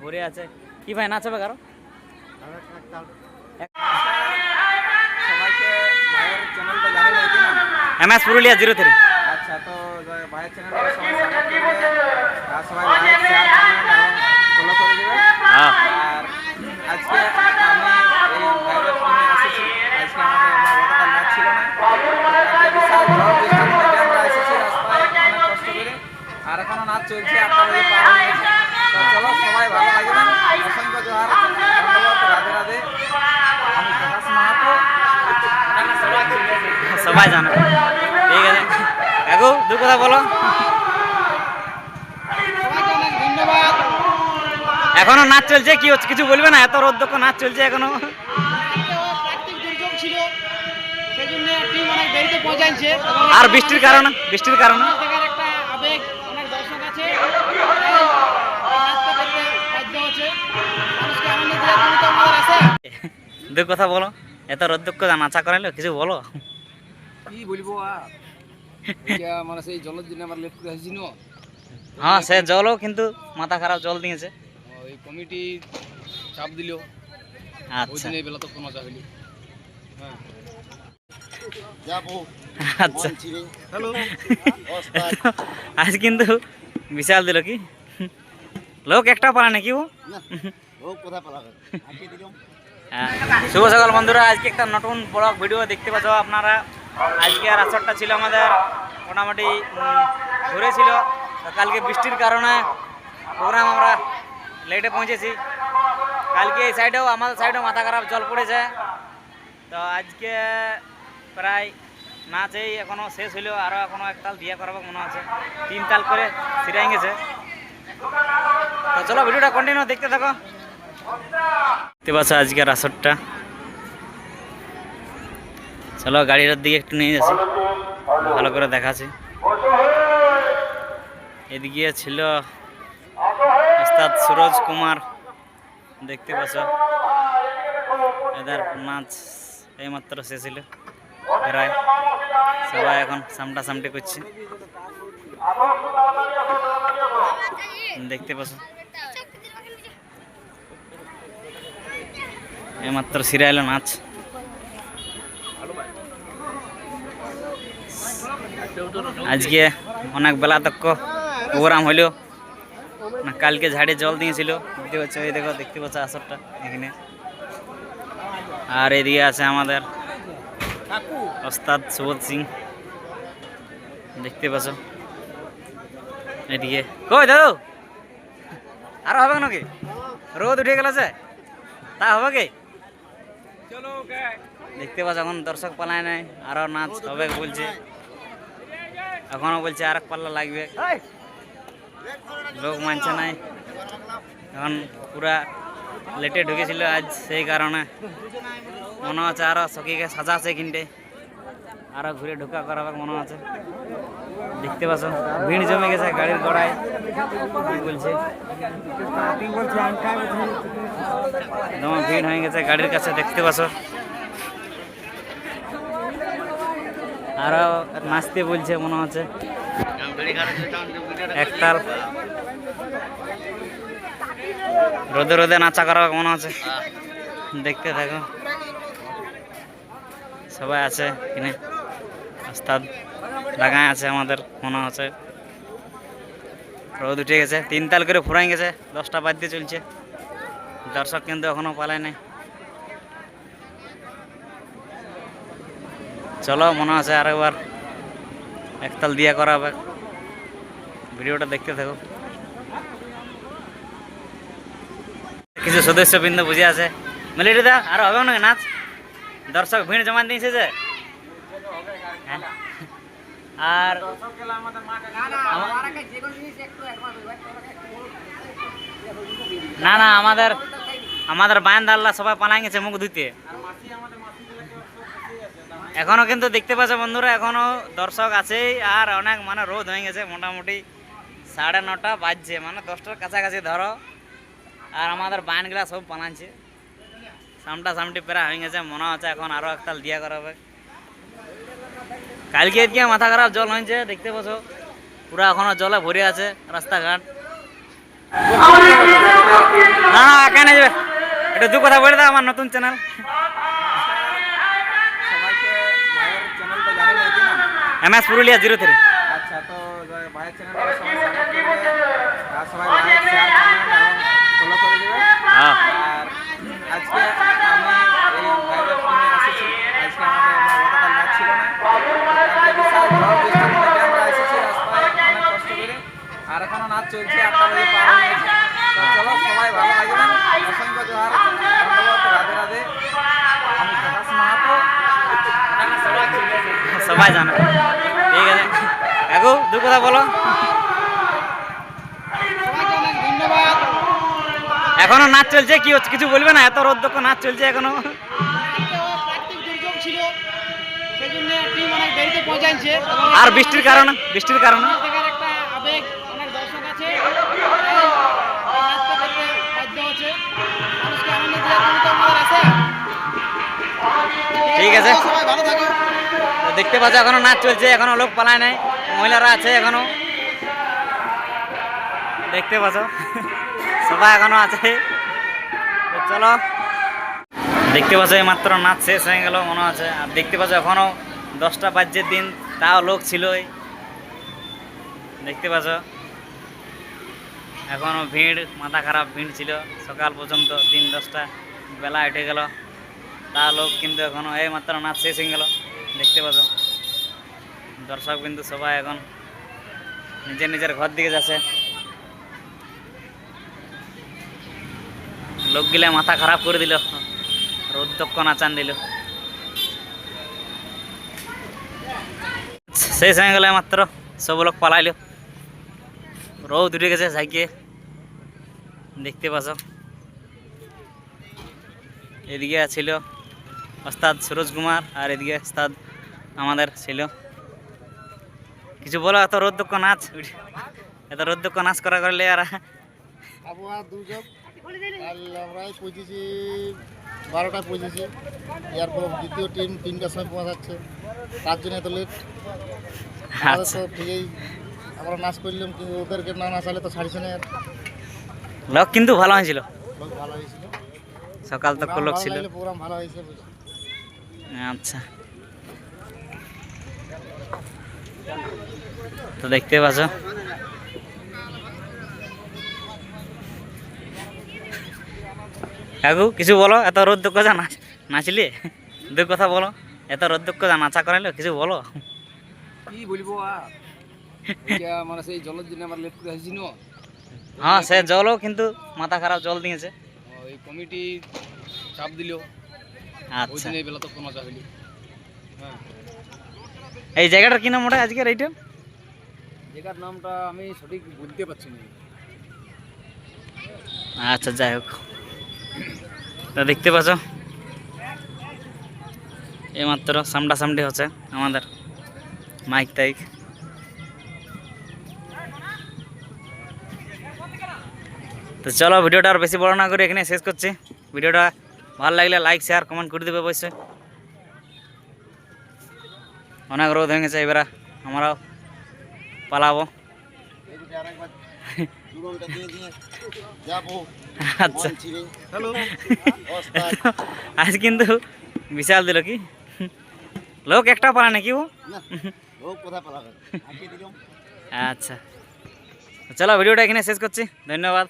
ভরে আছে। কি ভাই নাচ হবে কারও? M S Purulia zero three. আচ্ছা তো ভাইয়ের চ্যানেলটা সবাই সবাই সবাই জানে ঠিক আছে। কাকু দু কথা বলো। এখনও নাচ চলছে? কি হচ্ছে? কিছু বলবে না? এত রোদ্দক্ষ নাচ চলছে এখনও। আর বৃষ্টির কারণে বৃষ্টির কারণে? দু কথা বলো। এত রোদ্দক্ষ নাচা করাইলো, কিছু বলো? কি বলব মানে সেই জলের জন্য আমার লেট করে আসছি না? হ্যাঁ সে জলও কিন্তু মাথা খারাপ জল দিয়েছে। ওই কমিটি চাপ দিল। আচ্ছা। দিন এই বেলা তো কোনো চা হইল হ্যাঁ। আচ্ছা। হ্যালো। আজ কিন্তু বিশাল দিল কি? লোক একটা পারে নাকি ও? হ্যাঁ। শুভ সকাল বন্ধুরা আজকে একটা নতুন ব্লগ ভিডিও দেখতে পাচ্ছ আপনারা। আজকে আর আসরটা ছিল আমাদের মোটামুটি ঘুরে ছিল। তো কালকে বৃষ্টির কারণে প্রোগ্রাম আমরা লেটে পৌঁছেছি। কালকে এই সাইডেও আমাদের সাইডেও মাথা খারাপ, জল পড়েছে। তো আজকে প্রায় নাচ এই এখনও শেষ হইলেও আরও এখনও এক তাল দিয়া করাবো মনে আছে তিন তাল করে সিরাই গেছে। তো চলো ভিডিওটা কন্টিনিউ দেখতে থাকো। দেখতে পাচ্ছ আজকের আসরটা। চলো গাড়িটার দিকে একটু নিয়ে যাচ্ছি। ভালো করে দেখাচ্ছি। এদিকে ছিল ওস্তাদ সুরজ কুমার। দেখতে পাচ্ছ? এদের নাচ এইমাত্র শেষ হলো প্রায় সবাই এখন সামটা সামটি করছে। দেখতে পাচ্ছ? এইমাত্র সিরা এলো নাচ। আজকে অনেক বেলা তক প্রোগ্রাম হইল। কালকে ঝাড়ে জল দিয়েছিল। দেখতে পাচ্ছ দেখো, দেখতে পাচ্ছ আসরটা এখানে। আর এদিকে আছে আমাদের ওস্তাদ সুবোধ সিং। দেখতে পাচ্ছ? এদিকে। কই দাদু? আরও হবে নাকি? রোদ উঠে গেল যে। তা হবে কি? দেখতে পাচ্ছ এখন দর্শক পালায় নাই, আরও নাচ হবে বলছে। এখনও বলছে আর এক পাল্লা লাগবে। লোক মানছে নাই। এখন পুরা লেটে ঢুকেছিল আজ সেই কারণে। মনে হচ্ছে আরও সখীকে সাজাছে কিনতে। আরও ঘুরে ঢুকা করাবে মনে আছে দেখতে পাচ্ছ ভিড় জমে গেছে গাড়ির গড়ায়। বলছে? দমে ভিড় হয়ে গেছে গাড়ির কাছে দেখতে পাচ্ছ। আরও নাচতে বলছে, মনে হচ্ছে। একতাল। রোদে রোদে নাচা করা মনে হচ্ছে। দেখতে থাকো। সবাই আছে কিনে ওস্তাদ লাগায় আছে আমাদের, মনে হচ্ছে। রোদ উঠে গেছে। তিন তাল করে ফুরাই গেছে। দশটা বাদ দিয়ে চলছে। দর্শক কিন্তু এখনও পালায় নাই চলো, মনে আছে আরেকবার একতাল দিয়া করা হবে ভিডিওটা দেখতে থাকো। কিছু সদস্যবৃন্দ বুঝে আছে। মিলিটি দা, আর হবে না নাচ? দর্শক ভিড় জমা দিয়েছে যে। হ্যাঁ। আর না না, আমাদের আমাদের বায়ানদাল্লা সবাই পালাই গেছে মুখ ধুতে এখনও কিন্তু দেখতে পাচ্ছ বন্ধুরা, এখনও দর্শক আছেই আর অনেক মানে রোদ হয়ে গেছে, মোটামুটি সাড়ে নটা বাজছে মানে দশটার কাছাকাছি ধরো। আর আমাদের বায়ানগুলা সব পালাচ্ছে সামটা সামটি প্রায় হয়ে গেছে, মনে হচ্ছে এখন আরও একতাল দিয়া করাবে। কালকে এদিকে মাথা খারাপ জল হয়েছে, দেখতে পাচ্ছ। পুরো এখনও জলে ভরে আছে রাস্তাঘাট। হ্যাঁ কেন যাবে। একটু দু কথা বলে দাও আমার নতুন চ্যানেল সবাইকে ভাইয়ের চ্যানেলটা জানেন নাকি না M S Purulia zero three আচ্ছা তো ভাইয়ের চ্যানেলটা সবাই আর সবাই লাইক শেয়ার কমেন্ট ফলো করে দেবে হ্যাঁ। আর আজকে আমি এই ভাইবার টিমে এসেছি। আজকে আমাদের আমার গতকাল ম্যাচ ছিল না। আর এখনও নাচ চলছে আটটা বাজে পার হয়ে গেছে। চলো সবাই ভালো লাগবেন অসংখ্য জোহার ধন্যবাদ রাধে রাধে। আমি প্রকাশ মাহাতো। সবাই জানে। দু কথা বলো। এখনও নাচ চলছে, কি হচ্ছে কিছু বলবে না? এত রোদ্দক্ষ নাচ চলছে এখনও। আর বৃষ্টির কারণে বৃষ্টির কারণে। ঠিক আছে। দেখতে পাচ্ছ, এখনও নাচ চলছে, এখনও লোক পালায় নাই। মহিলারা আছে এখনও। দেখতে পাচ্ছ? সবাই এখনও আছে। চলো। দেখতে পাচ্ছ, এই মাত্র নাচ শেষ হয়ে গেল, মনে আছে। আর দেখতে পাচ্ছ, এখনও দশটা বাজ্যের দিন, তাও লোক ছিলই দেখতে পাচ্ছ? এখনও ভিড়, মাথা খারাপ ভিড় ছিল। সকাল পর্যন্ত দিন দশটা বেলা উঠে গেল। তা লোক কিন্তু এখনও এই মাত্র নাচ শেষ হয়ে গেল। দেখতে পাচ্ছ? দর্শক বিন্দু সবাই এখন নিজের নিজের ঘর দিকে যাচ্ছে। লোকগুলা মাথা খারাপ করে দিল। রোদ্দক্ষ নাচান দিল। শেষ হয়ে গেল মাত্র সব লোক পালাইল। রোদ উঠে গেছে সাইকে দেখতে পাচ্ছ। এদিকে ছিল ওস্তাদ সুরজ কুমার আর এদিকে ওস্তাদ আমাদের ছিল কিছু বলো এত রোদ্দক্ষ নাচ? এত রোদ্দক্ষ নাচ করা করলে আর আবহাওয়া দুর্যোগ আমরা পৌঁছেছি বারোটায় পৌঁছেছি। এরপর দ্বিতীয় টিম তিনটার সময় পৌঁছাচ্ছে। তার জন্য এত লেট আমাদের আচ্ছা। তো ঠিকই আমরা নাচ করলাম কিন্তু ওদেরকে না নাচালে তো ছাড়ছে না লোক কিন্তু ভালো হয়েছিল। লোক ভালো হয়েছিল। সকাল তক লোক ছিল। প্রোগ্রাম ভালো হয়েছে। আচ্ছা। তো দেখতে পাচ্ছ? কাকু কিছু বলো? এত রোদ্দক্ষ যা নাচ নাচলে? দু কথা বলো। এত রোদ্দক্ষ যা নাচা করাইলো? কিছু বলো? কি বলব মানে সেই জলের জন্য আমার লেট করে আসছি হ্যাঁ সে জলও কিন্তু মাথা খারাপ জল দিয়েছে। ওই কমিটি চাপ দিল। আচ্ছা। বেলা তো কোনো চা হইল। হ্যাঁ। এই জায়গাটার কি নাম ওটা আজকের এইটা জায়গার নামটা আমি সঠিক বুঝতে পারছি না। আচ্ছা যাই হোক। তা দেখতে পাচ্ছ? এইমাত্র সামনাসামনি হচ্ছে আমাদের মাইক টাইক তো চলো ভিডিওটা আর বেশি বড় না করে এখানে শেষ করছি। ভিডিওটা ভালো লাগলে লাইক শেয়ার কমেন্ট করে দেবে অবশ্যই। আরেকবার দুরনটা দিয়ে দিয়ে যাব আচ্ছা হ্যালো আজ কিন্তু বিশাল দিল কি লোক একটা পালা নাকি ও না ও কোথায় পালাবে আজকে দিলাম আচ্ছা চলো ভিডিওটা এখানে শেষ করছি ধন্যবাদ